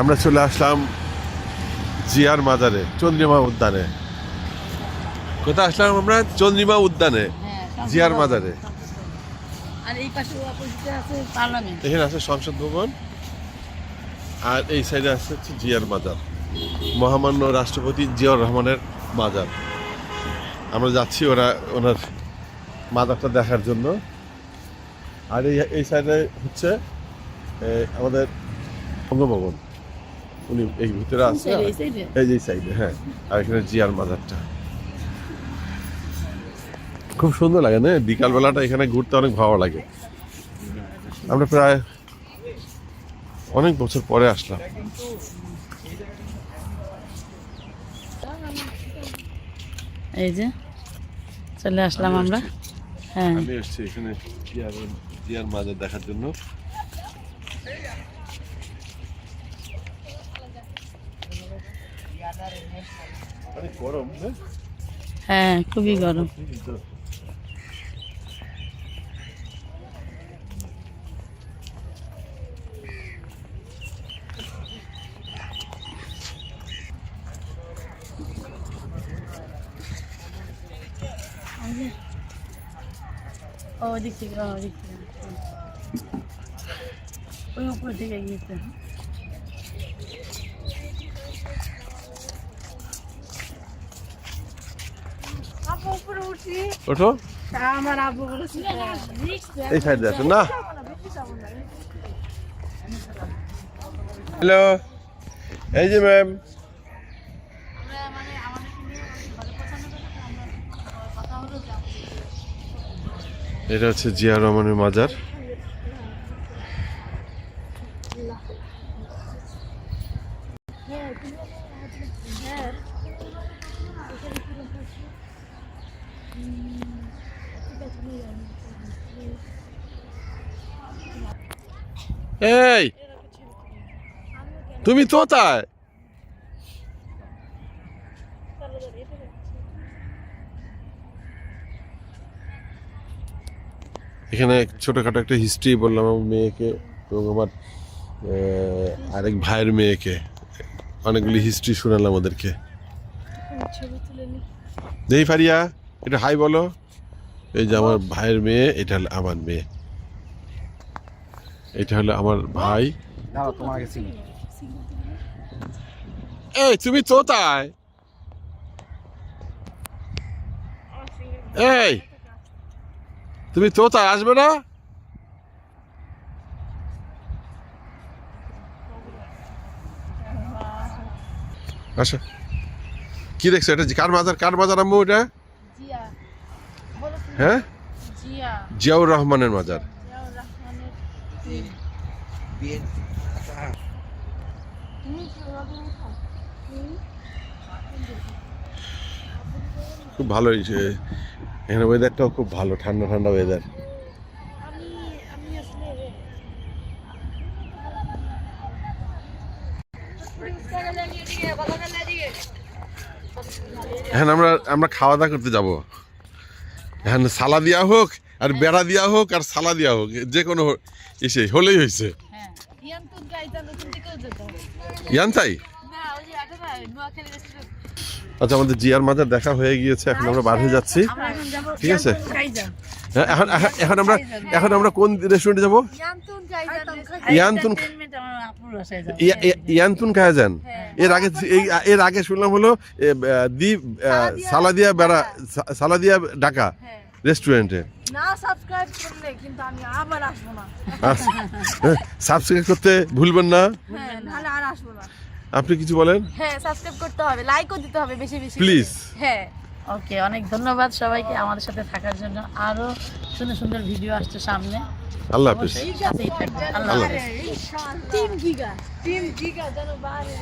আমরা চলে আসলাম জিয়ার মাজারে চন্দ্রিমা উদ্যানে। কোথায় আসলাম আমরা? চন্দ্রিমা উদ্যানে হ্যাঁ, জিয়ার মাজারে এখানে আছে সংসদ ভবন আর এই সাইডে আছে হচ্ছে জিয়ার মাজার মহামান্য রাষ্ট্রপতি জিয়াউর রহমানের মাজার আমরা যাচ্ছি ওরা ওনার মাজারটা দেখার জন্য। আর এই এই সাইডে হচ্ছে আমাদের বঙ্গভবন। উনি এই ভিতরে আছে এই যে সাইডে হ্যাঁ। আর এখানে জিয়ার মাজারটা। খুব সুন্দর লাগে না? বিকালবেলাটা এখানে ঘুরতে অনেক ভালো লাগে। আমরা প্রায় অনেক বছর পরে আসলাম। এই যে চলে আসলাম আমরা। হ্যাঁ। আমি এসেছি এখানে জিয়ার জিয়ার মাজার দেখার জন্য অনেক গরম হ্যাঁ? হ্যাঁ খুবই গরম ও ওদিক থেকে ও থেকে। ওই উপর থেকে গিয়েছে। ওঠো। আমার আব্বু বলেছিল এই সাইডে আছে না। হ্যালো এই যে ম্যাম। এটা হচ্ছে জিয়া রহমানের মাজার। এই তুমি কোথায়? এখানে ছোটখাটো একটা হিস্ট্রি বললাম আমার মেয়েকে এবং আমার আরেক ভাইয়ের মেয়েকে। অনেকগুলি হিস্ট্রি শোনালাম ওদেরকে। দেই ফারিয়া। এটা হাই বলো। এই যে আমার ভাইয়ের মেয়ে এটা হলো আমার মেয়ে। এটা হলো আমার ভাই। এই তুমি কোথায় এই তুমি কোথায় আসবে না? আচ্ছা কি দেখছ এটা কার বাজার কার বাজার আম্মু এটা? হ্যাঁ? জিয়াউর রহমানের মাজার। খুব ভালো হয়েছে। এখানে ওয়েদারটাও খুব ভালো ঠান্ডা ঠান্ডা ওয়েদার আমি আমি আসলে এখন আমরা আমরা খাওয়া দাওয়া করতে যাব। এখন সালা দেওয়া হোক আর বেড়া দেওয়া হোক আর সালা দেওয়া হোক যে কোনো এসে হলেই হয়েছে হ্যাঁ ইয়ান রেস্টুরেন্ট আচ্ছা আমাদের জিয়ার মাজার দেখা হয়ে গিয়েছে এখন আমরা বার হয়ে যাচ্ছি ঠিক আছে? হ্যাঁ, এখন এখন- আমরা এখন আমরা কোন রেস্টুরেন্টে যাব? ইয়ান্তুন ইয়ান্তুন ইয়া- ইয়ান্তুন যান। হ্যাঁ। এর আগে এই- এর আগে শুনলাম হলো দি সালাদিয়া বেড়া সালাদিয়া ঢাকা হ্যাঁ। রেস্টুরেন্টে। সাবস্ক্রাইব করতে ভুলবেন হ্যাঁ না। আপনি কিছু বলেন? হ্যাঁ সাবস্ক্রাইব করতে হবে লাইকও দিতে হবে বেশি বেশি প্লিজ হ্যাঁ। ওকে অনেক ধন্যবাদ সবাইকে আমাদের সাথে থাকার জন্য। আরও সুন্দর সুন্দর ভিডিও আসছে সামনে। আল্লাহ হাফিজ। আল্লাহ আল্লাহ হাফেজ। তিন গিগা তিন গিগা যেন বাইরে